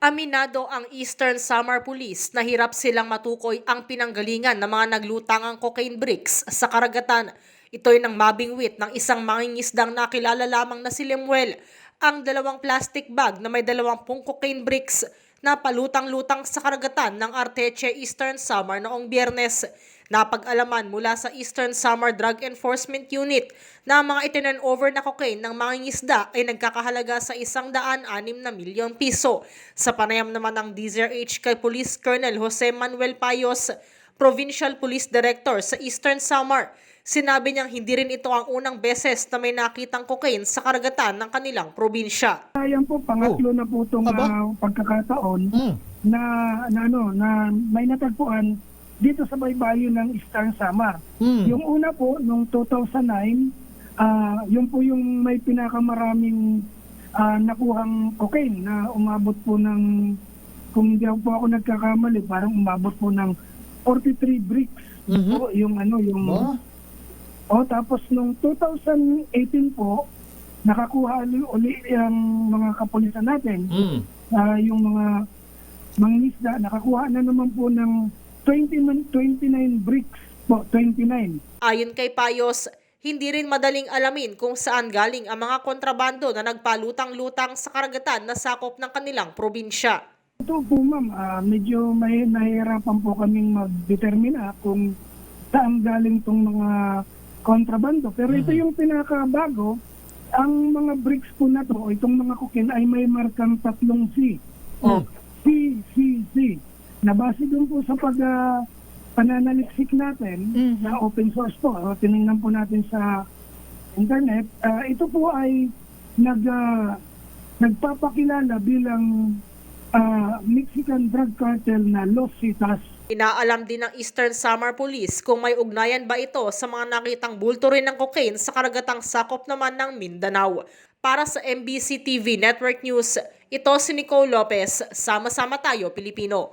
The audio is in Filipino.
Aminado ang Eastern Samar Police na hirap silang matukoy ang pinanggalingan ng mga naglutangang cocaine bricks sa karagatan. Ito'y nang mabingwit ng isang mangingisdang nakilala lamang na si Lemuel. Ang dalawang plastic bag na may dalawampung cocaine bricks na palutang-lutang sa karagatan ng Arteche Eastern Samar noong biyernes. Napag-alaman mula sa Eastern Samar Drug Enforcement Unit na mga itinan over na cocaine ng mga ngisda ay nagkakahalaga sa isang daan anim na milyong piso. Sa panayam naman ng DZRH kay Police Colonel Jose Manuel Payos, Provincial Police Director sa Eastern Samar, sinabi niyang hindi rin ito ang unang beses na may nakitang cocaine sa karagatan ng kanilang probinsya. Ayan po, pangatlo na po itong ah, pagkakataon Mm. na, na, ano, na may natagpuan dito sa baybayo ng Eastern Samar. Mm. Yung una po, nung 2009, ah yun po yung may pinakamaraming ah, nakuhang cocaine na umabot po ng, kung hindi po ako nagkakamali, parang umabot po ng 43 bricks. Mhm. Po, yung ano, yung... Ba? O tapos nung 2018 po, nakakuha uli, uli ang mga kapulisan natin, Mm. ah, yung mga mangisda, nakakuha na naman po ng 20, man- 29 bricks po, 29. Ayon kay Payos, hindi rin madaling alamin kung saan galing ang mga kontrabando na nagpalutang-lutang sa karagatan na sakop ng kanilang probinsya. Ito po ma'am, ah, medyo may nahihirapan po kaming mag-determina kung saan galing tong mga kontrabando. Pero ito yung pinakabago, ang mga bricks po na to, itong mga kukin ay may markang tatlong C. O C, C, C. Na base dun po sa pag ah, pananaliksik natin Mhm. na open source po, o tinignan po natin sa internet, ah, ito po ay nag, ah, nagpapakilala bilang Mexican drug cartel na Los Citas. Inaalam din ng Eastern Samar Police kung may ugnayan ba ito sa mga nakitang bulto rin ng cocaine sa karagatang sakop naman ng Mindanao. Para sa MBC TV Network News, ito si Nicole Lopez. Sama-sama tayo, Pilipino.